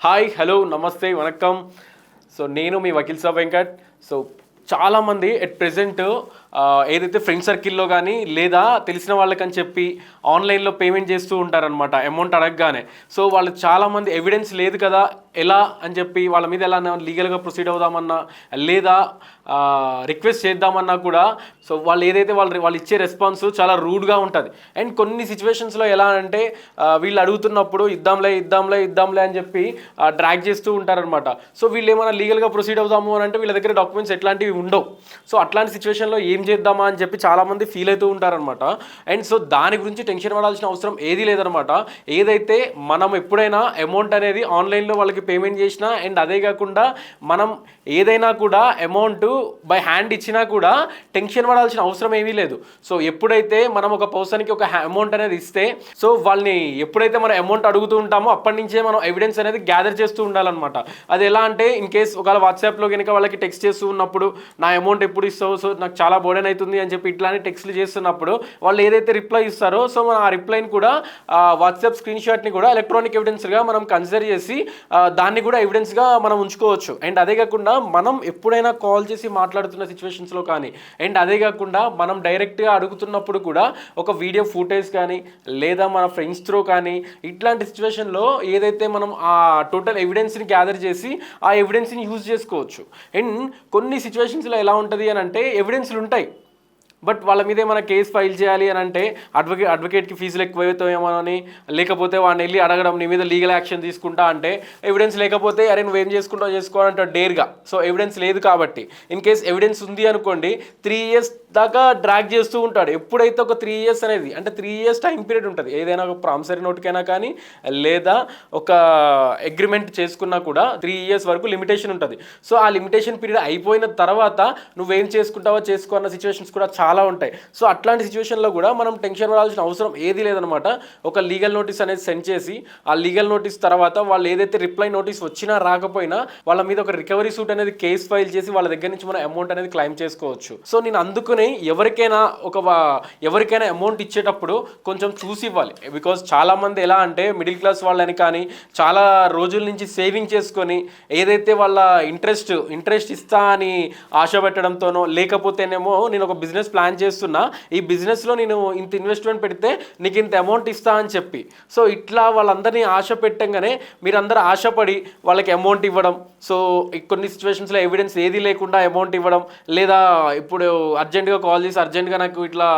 Hi hello నమస్తే వనకం so నేను మీ వకీల్ సాబ్ వెంకట్. సో చాలామంది ఎట్ ప్రెసెంట్ ఏదైతే ఫ్రెండ్ సర్కిల్లో కానీ లేదా తెలిసిన వాళ్ళకని చెప్పి ఆన్లైన్లో పేమెంట్ చేస్తూ ఉంటారనమాట అమౌంట్ అడగగానే. సో వాళ్ళు చాలామంది ఎవిడెన్స్ లేదు కదా ఎలా అని చెప్పి వాళ్ళ మీద ఎలా లీగల్గా ప్రొసీడ్ అవుదామన్నా లేదా రిక్వెస్ట్ చేద్దామన్నా కూడా సో వాళ్ళు ఏదైతే వాళ్ళు వాళ్ళు ఇచ్చే రెస్పాన్స్ చాలా రూడ్గా ఉంటుంది. అండ్ కొన్ని సిచ్యువేషన్స్లో ఎలా అంటే వీళ్ళు అడుగుతున్నప్పుడు ఇద్దాంలే ఇద్దాంలే ఇద్దాంలే అని చెప్పి డ్రాగ్ చేస్తూ ఉంటారనమాట సో వీళ్ళు ఏమైనా లీగల్గా ప్రొసీడ్ అవుదాము అని అంటే వీళ్ళ దగ్గర డాక్యుమెంట్స్ ఎట్లాంటివి ఉండవు. సో అట్లాంటి సిచ్యువేషన్లో ఏ చేద్దామా అని చెప్పి చాలామంది ఫీల్ అవుతూ ఉంటారనమాట అండ్ సో దాని గురించి టెన్షన్ పడాల్సిన అవసరం ఏది లేదనమాట ఏదైతే మనం ఎప్పుడైనా అమౌంట్ అనేది ఆన్లైన్లో వాళ్ళకి పేమెంట్ చేసినా అండ్ అదే కాకుండా మనం ఏదైనా కూడా అమౌంట్ బై హ్యాండ్ ఇచ్చినా కూడా టెన్షన్ పడాల్సిన అవసరం ఏమీ లేదు. సో ఎప్పుడైతే మనం ఒక పర్సన్కి ఒక అమౌంట్ అనేది ఇస్తే సో వాళ్ళని ఎప్పుడైతే మనం అమౌంట్ అడుగుతూ ఉంటామో అప్పటి నుంచే మనం ఎవిడెన్స్ అనేది గ్యాదర్ చేస్తూ ఉండాలన్నమాట. అది ఎలా అంటే ఇన్ కేస్ ఒకవేళ వాట్సాప్లో కనుక వాళ్ళకి టెక్స్ట్ చేస్తూ ఉన్నప్పుడు నా అమౌంట్ ఎప్పుడు ఇస్తావు? సో నాకు చాలా బోర్డెన్ అవుతుంది అని చెప్పి ఇట్లానే టెక్స్ట్లు చేస్తున్నప్పుడు వాళ్ళు ఏదైతే రిప్లై ఇస్తారో సో మనం ఆ రిప్లైని కూడా వాట్సాప్ స్క్రీన్ షాట్ని కూడా ఎలక్ట్రానిక్ ఎవిడెన్స్గా మనం కన్సిడర్ చేసి దాన్ని కూడా ఎవిడెన్స్గా మనం ఉంచుకోవచ్చు. అండ్ అదే కాకుండా మనం ఎప్పుడైనా కాల్ చేసి మాట్లాడుతున్న సిచ్యువేషన్స్లో కానీ అండ్ అదే కాకుండా మనం డైరెక్ట్గా అడుగుతున్నప్పుడు కూడా ఒక వీడియో ఫుటేజ్ కానీ లేదా మన ఫ్రెండ్స్ త్రో కానీ ఇట్లాంటి సిచ్యువేషన్లో ఏదైతే మనం ఆ టోటల్ ఎవిడెన్స్ని గ్యాదర్ చేసి ఆ ఎవిడెన్స్ని యూజ్ చేసుకోవచ్చు. అండ్ కొన్ని సిచ్యువేషన్స్లో ఎలా ఉంటుంది అని అంటే ఎవిడెన్స్లు ఉంటాయి. బట్ వాళ్ళ మీద ఏమైనా కేసు ఫైల్ చేయాలి అని అంటే అడ్వకేట్ అడ్వకేట్కి ఫీజులు ఎక్కువ అని లేకపోతే వాడిని వెళ్ళి అడగడం నీ మీద లీగల్ యాక్షన్ తీసుకుంటా అంటే ఎవిడెన్స్ లేకపోతే అరే నువ్వేం చేసుకుంటావు చేసుకోవాలంటే డేర్గా. సో ఎవిడెన్స్ లేదు కాబట్టి. ఇన్ కేస్ ఎవిడెన్స్ ఉంది అనుకోండి త్రీ ఇయర్స్ దాకా డ్రాగ్ చేస్తూ ఉంటాడు. ఎప్పుడైతే ఒక త్రీ ఇయర్స్ అనేది అంటే త్రీ ఇయర్స్ టైం పీరియడ్ ఉంటుంది. ఏదైనా ఒక ప్రామిసరీ నోట్కైనా కానీ లేదా ఒక అగ్రిమెంట్ చేసుకున్నా కూడా త్రీ ఇయర్స్ వరకు లిమిటేషన్ ఉంటుంది. సో ఆ లిమిటేషన్ పీరియడ్ అయిపోయిన తర్వాత నువ్వేం చేసుకుంటావో చేసుకో అన్న సిచ్యువేషన్స్ కూడా చాలా ఉంటాయి. సో అట్లాంటి సిచ్యువేషన్లో కూడా మనం టెన్షన్ పడాల్సిన అవసరం ఏది లేదనమాట. ఒక లీగల్ నోటీస్ అనేది సెండ్ చేసి ఆ లీగల్ నోటీస్ తర్వాత వాళ్ళు ఏదైతే రిప్లై నోటీస్ వచ్చినా రాకపోయినా వాళ్ళ మీద ఒక రికవరీ సూట్ అనేది కేసు ఫైల్ చేసి వాళ్ళ దగ్గర నుంచి మనం అమౌంట్ అనేది క్లైమ్ చేసుకోవచ్చు. సో నేను అందుకుని ఎవరికైనా ఒక ఎవరికైనా అమౌంట్ ఇచ్చేటప్పుడు కొంచెం చూసి ఇవ్వాలి. బికాజ్ చాలామంది ఎలా అంటే మిడిల్ క్లాస్ వాళ్ళని కానీ చాలా రోజుల నుంచి సేవింగ్ చేసుకొని ఏదైతే వాళ్ళ ఇంట్రెస్ట్ ఇంట్రెస్ట్ ఇస్తా అని ఆశ పెట్టడంతోనో లేకపోతేనేమో నేను ఒక బిజినెస్ ప్లాన్ చేస్తున్నా ఈ బిజినెస్లో నేను ఇంత ఇన్వెస్ట్మెంట్ పెడితే నీకు ఇంత అమౌంట్ ఇస్తా అని చెప్పి. సో ఇట్లా వాళ్ళందరినీ ఆశ పెట్టంగానే మీరందరూ ఆశపడి వాళ్ళకి అమౌంట్ ఇవ్వడం సో కొన్ని సిచ్యువేషన్స్లో ఎవిడెన్స్ ఏది లేకుండా అమౌంట్ ఇవ్వడం లేదా ఇప్పుడు అర్జెంటుగా కాల్ చేసి అర్జెంటుగా నాకు ఇట్లా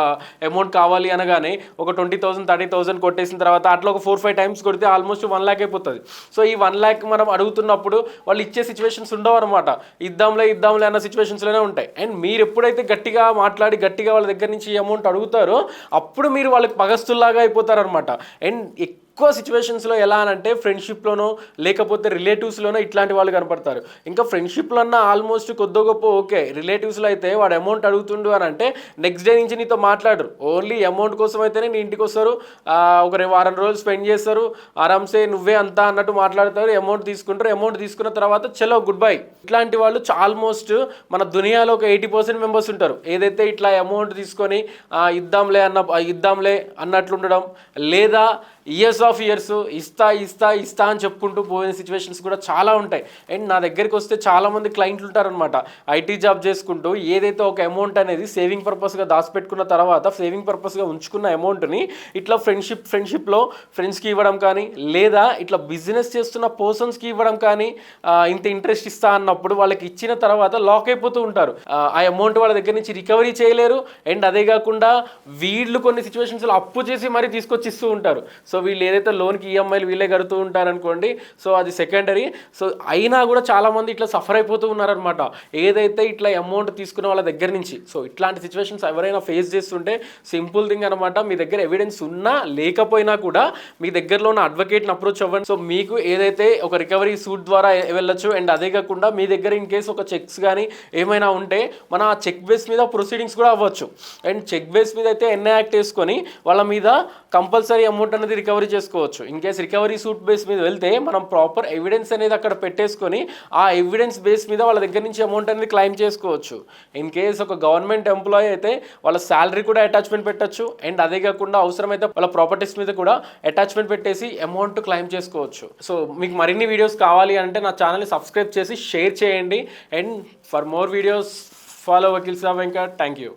అమౌంట్ కావాలి అనగానే ఒక ట్వంటీ థౌసండ్ థర్టీ థౌసండ్ కొట్టేసిన తర్వాత అట్లా ఒక ఫోర్ ఫైవ్ టైమ్స్ కొడితే ఆల్మోస్ట్ వన్ ల్యాక్ అయిపోతుంది. సో ఈ వన్ ల్యాక్ మనం అడుగుతున్నప్పుడు వాళ్ళు ఇచ్చే సిచ్యువేషన్స్ ఉండవు అనమాట ఇద్దాంలే ఇద్దాంలే అన్న సిచ్యువేషన్స్లోనే ఉంటాయి. అండ్ మీరు ఎప్పుడైతే గట్టిగా మాట్లాడి గట్టిగా వాళ్ళ దగ్గర నుంచి అమౌంట్ అడుగుతారో అప్పుడు మీరు వాళ్ళకి పగస్తుల్లాగా అయిపోతారనమాట అండ్ ఎక్కువ సిచ్యువేషన్స్లో ఎలా అంటే ఫ్రెండ్షిప్లోనో లేకపోతే రిలేటివ్స్లోనో ఇట్లాంటి వాళ్ళు కనపడతారు. ఇంకా ఫ్రెండ్షిప్లో అన్న ఆల్మోస్ట్ కొద్దో గొప్ప ఓకే. రిలేటివ్స్లో అయితే వాడు అమౌంట్ అడుగుతుండు అని అంటే నెక్స్ట్ డే నుంచి నీతో మాట్లాడరు. ఓన్లీ అమౌంట్ కోసం అయితేనే నీ ఇంటికి వస్తారు. ఒక వారం రోజులు స్పెండ్ చేస్తారు. ఆరామ్సే నువ్వే అంతా అన్నట్టు మాట్లాడతారు. అమౌంట్ తీసుకుంటారు. అమౌంట్ తీసుకున్న తర్వాత చలో గుడ్ బై ఇట్లాంటి వాళ్ళు ఆల్మోస్ట్ మన దునియాలో ఒక ఎయిటీ పర్సెంట్ మెంబర్స్ ఉంటారు. ఏదైతే ఇట్లా అమౌంట్ తీసుకొని ఇద్దాంలే అన్న ఇద్దాంలే అన్నట్లు ఉండడం లేదా ఇయర్స్ ఆఫ్ ఇయర్స్ ఇస్తా ఇస్తా ఇస్తా అని చెప్పుకుంటూ పోయిన సిచ్యువేషన్స్ కూడా చాలా ఉంటాయి. అండ్ నా దగ్గరికి వస్తే చాలామంది క్లయింట్లు ఉంటారనమాట ఐటీ జాబ్ చేసుకుంటూ ఏదైతే ఒక అమౌంట్ అనేది సేవింగ్ పర్పస్గా దాచిపెట్టుకున్న తర్వాత సేవింగ్ పర్పస్గా ఉంచుకున్న అమౌంట్ని ఇట్లా ఫ్రెండ్షిప్ ఫ్రెండ్షిప్లో ఫ్రెండ్స్కి ఇవ్వడం కానీ లేదా ఇట్లా బిజినెస్ చేస్తున్న పర్సన్స్కి ఇవ్వడం కానీ ఇంత ఇంట్రెస్ట్ ఇస్తా అన్నప్పుడు వాళ్ళకి ఇచ్చిన తర్వాత లాక్ అయిపోతూ ఉంటారు. ఆ, ఆ అమౌంట్ వాళ్ళ దగ్గర నుంచి రికవరీ చేయలేరు. అండ్ అదే కాకుండా వీళ్ళు కొన్ని సిచ్యువేషన్స్లో అప్పు చేసి మరీ తీసుకొచ్చి ఇస్తూ ఉంటారు. సో వీళ్ళు ఏదైతే లోన్కి ఈఎంఐలు వీళ్ళే కడుతూ ఉంటారనుకోండి సో అది సెకండరీ సో అయినా కూడా చాలామంది ఇట్లా సఫర్ అయిపోతూ ఉన్నారనమాట ఏదైతే ఇట్లా అమౌంట్ తీసుకున్న వాళ్ళ దగ్గర నుంచి సో ఇట్లాంటి సిచ్యువేషన్స్ ఎవరైనా ఫేస్ చేస్తుంటే సింపుల్ థింగ్ అనమాట మీ దగ్గర ఎవిడెన్స్ ఉన్నా లేకపోయినా కూడా మీ దగ్గరలో ఉన్న అడ్వకేట్ని అప్రోచ్ అవ్వండి. సో మీకు ఏదైతే ఒక రికవరీ సూట్ ద్వారా వెళ్ళొచ్చు అండ్ అదే కాకుండా మీ దగ్గర ఇన్ కేసు ఒక చెక్స్ కానీ ఏమైనా ఉంటే మన ఆ చెక్ బేస్ మీద ప్రొసీడింగ్స్ కూడా అవ్వచ్చు. అండ్ చెక్ బేస్ మీద అయితే ఎన్ఐ యాక్ట్ వేసుకొని వాళ్ళ మీద కంపల్సరీ అమౌంట్ అనేది రికవరీ చేసుకోవచ్చు. In case recovery suit base మీద వెళ్తే మనం ప్రాపర్ ఎవిడెన్స్ అనేది అక్కడ పెట్టేసుకొని ఆ ఎవిడెన్స్ బేస్ మీద వాళ్ళ దగ్గర నుంచి అమౌంట్ అనేది క్లైమ్ చేసుకోవచ్చు. ఇన్ కేస్ ఒక గవర్నమెంట్ ఎంప్లాయీ అయితే వాళ్ళ శాలరీ కూడా అటాచ్మెంట్ పెట్టచ్చు. అండ్ అదే కాకుండా అవసరమైతే వాళ్ళ ప్రాపర్టీస్ మీద కూడా అటాచ్మెంట్ పెట్టేసి అమౌంట్ క్లైమ్ చేసుకోవచ్చు. సో మీకు మరిన్ని వీడియోస్ కావాలి అంటే నా ఛానల్ని సబ్స్క్రైబ్ చేసి షేర్ చేయండి. And for more videos follow Vakeel Saab Venkat thank you